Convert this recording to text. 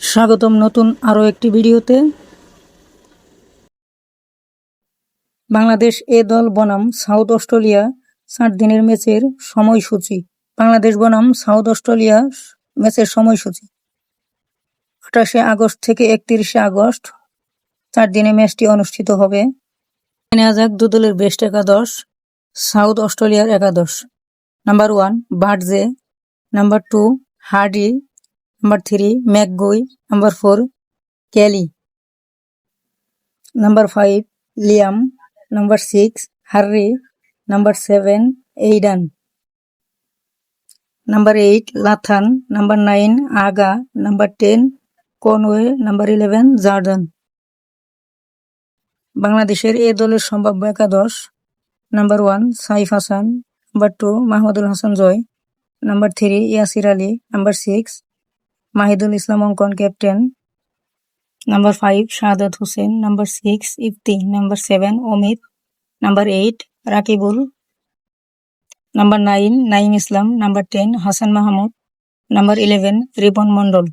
স্বাগতম নতুন আরও একটি ভিডিওতে। বাংলাদেশ এ দল বনাম সাউথ অস্ট্রেলিয়া ষাট দিনের ম্যাচের সময়সূচি। বাংলাদেশ বনাম সাউথ অস্ট্রেলিয়া ম্যাচের সময়সূচি। আঠাশে আগস্ট থেকে একত্রিশে আগস্ট চার দিনে ম্যাচটি অনুষ্ঠিত হবে। নেওয়া যাক দু দলের বেস্ট একাদশ, সাউথ অস্ট্রেলিয়ার একাদশ। Number one, বার্ডজে। Number two, Hardie. Number three ম্যাকগুই number four Kelly number five Liam number six Harry number seven Aidan number eight লাথান number nine আগা number ten Conway number eleven জার্ডান বাংলাদেশের এ দলের সম্ভাব্য একাদশ number one Saif Hasan. Number two Mahmudul Hasan Joy. Number three Yasir Ali. Number six Mahidul Islam Ankon captain. Number five Shahadat Hossain. Number six Ifti. Number seven Amit. Number eight Rakibul. Number nine Naim Islam. Number ten Hasan Mahmud. Number eleven Ripon Mondal